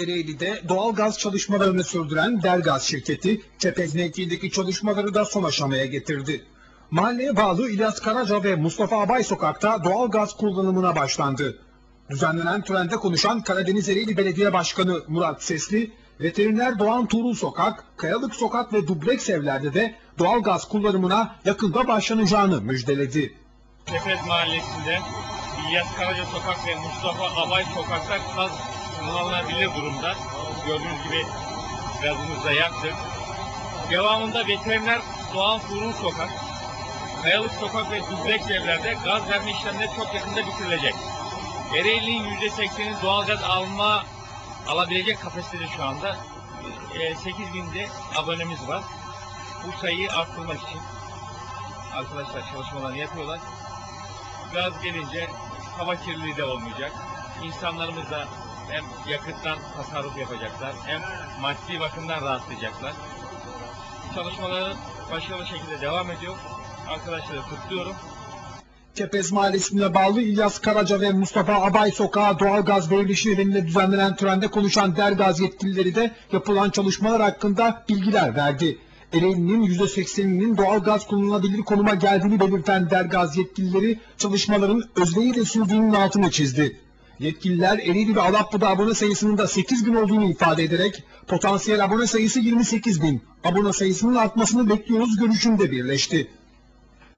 Ereğli'de doğal gaz çalışmalarını sürdüren Dergaz şirketi, Çepez mevkiindeki çalışmaları da son aşamaya getirdi. Mahalleye bağlı İlyas Karaca ve Mustafa Abay sokakta doğal gaz kullanımına başlandı. Düzenlenen törende konuşan Karadeniz Ereğli Belediye Başkanı Murat Sesli, veteriner Doğan Tuğrul Sokak, Kayalık Sokak ve Dubleks evlerde de doğal gaz kullanımına yakında başlanacağını müjdeledi. Tepez Mahallesi'nde İlyas Karaca Sokak ve Mustafa Abay Sokak'ta gaz kullanılabilir durumda. Gördüğünüz gibi gazımızı da yaktık. Devamında veteriner Doğan Tuğrul Sokak, Kayalık Sokak ve Dubleks evlerde gaz verme işlemleri çok yakında bitirilecek. Ereğli'nin %80'i doğal gaz alma alabilecek kapasitede şu anda. E, 8 binde abonemiz var. Bu sayıyı arttırmak için arkadaşlar çalışmalarını yapıyorlar. Gaz gelince hava kirliliği de olmayacak. İnsanlarımız da hem yakıttan tasarruf yapacaklar hem maddi bakımdan rahatlayacaklar. Çalışmaları başarılı şekilde devam ediyor. Arkadaşları kutluyorum. Kepez Mahallesi'ne bağlı İlyas Karaca ve Mustafa Abay Sokağı doğalgaz verilişi nedeniyle düzenlenen törende konuşan Dergaz yetkilileri de yapılan çalışmalar hakkında bilgiler verdi. Ereğli'nin %80'inin doğalgaz kullanılabilir konuma geldiğini belirten Dergaz yetkilileri çalışmaların özneyle sürdüğünün altını çizdi. Yetkililer Ereğli ve Alaplı'da abone sayısının da 8 bin olduğunu ifade ederek potansiyel abone sayısı 28 bin, abone sayısının artmasını bekliyoruz görüşünde birleşti.